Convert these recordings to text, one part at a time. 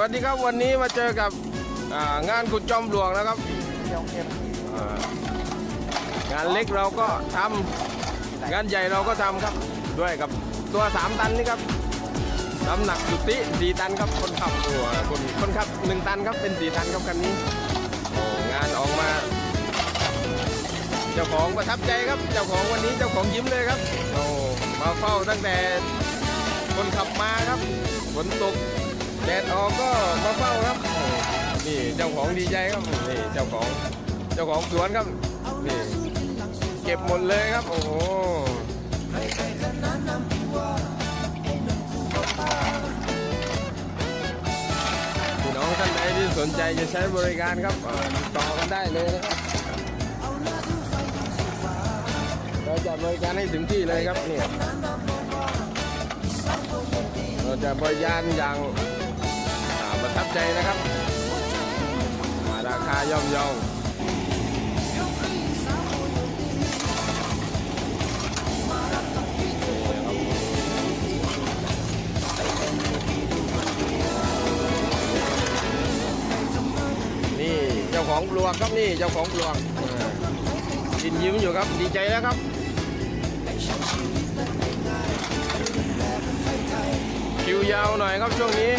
วัสดีครับวันนี้มาเจอกับอ่างานขุดจอมปลวกนะครับอ่างานเล็กเราก็ทำงานใหญ่เราก็ทำครับด้วยกับตัว 3 ตันนี่ครับน้ำหนักสุทธิ4ตันครับคนขับตัวคนคนขับ 1 ตันครับเป็น 4 ตันครับคันนี้โอ้งานออกมา เจ้าของประทับใจครับ เจ้าของวันนี้เจ้าของยิ้มเลยครับโอ้มาเฝ้าตั้งแต่คนขับมาครับฝนตก แดดออกก็มาเฝ้าครับนี่เจ้าของดีใจครับนี่เจ้าของเจ้าของสวนครับนี่เก็บหมดเลยครับ โอ้โหพี่น้องท่านใดที่สนใจจะใช้บริการครับติดต่อกันได้เลยนะครับเราจะบริการให้ถึงที่เลยครับเนี่ยเราจะบริการอย่าง ใจนะครับ มาราคาย่อมเยานี่เจ้าของปลวกครับนี่เจ้าของปลวกอ่ากินยิ้มอยู่ครับดีใจแล้วครับคิวยาวหน่อยครับช่วงนี้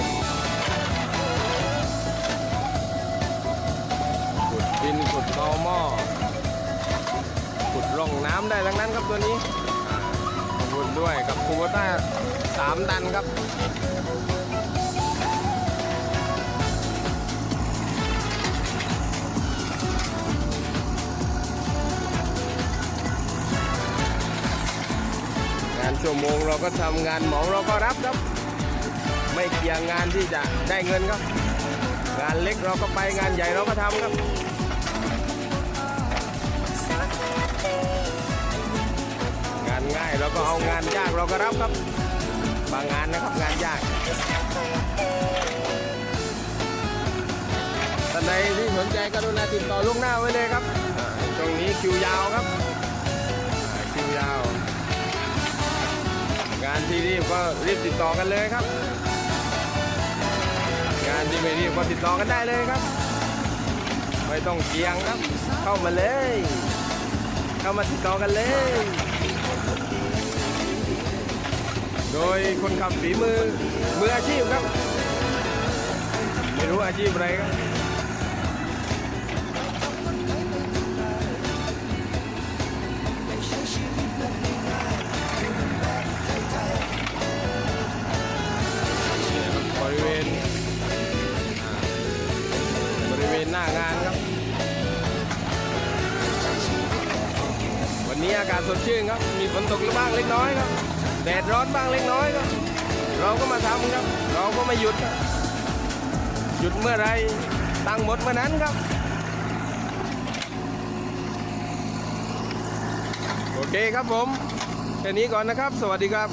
ดินขุดตอหม้อขุดร่องน้ำได้ทั้งนั้นครับตัวนี้ขอบคุณด้วยกับคูโบต้าสามตันครับงานชั่วโมงเราก็ทำงานเหมาเราก็รับครับ ไม่เกี่ยงงานที่จะได้เงินครับ งานเล็กเราก็ไปงานใหญ่เราก็ทำครับ เราก็เอางานยากเราก็รับครับ บางงานนะครับงานยากท่านใดที่สนใจก็รุณาติดต่อล่วงหน้าไว้เลยครับอ่าตรงนี้คิวยาวครับคิวยาว งานที่รีบก็รีบติดต่อกันเลยครับ งานที่ไม่รีบก็ติดต่อกันได้เลยครับไม่ต้องเกียงครับ เข้ามาเลย เข้ามาติดต่อกันเลย โดยคนขับฝีมือมืออาชีพครับ ไม่รู้อาชีพอะไรครับบริเวณ บริเวณหน้างานครับ วันนี้อากาศสดชื่นครับ มีฝนตกบ้างเล็กน้อยครับ แดดร้อนบ้างเล็กน้อยครับเราก็มาทำครับ เราก็ไม่หยุดครับหยุดเมื่อไรตั้งหมดเมื่อนั้นครับ โอเคครับผมแค่นี้ก่อนนะครับ สวัสดีครับ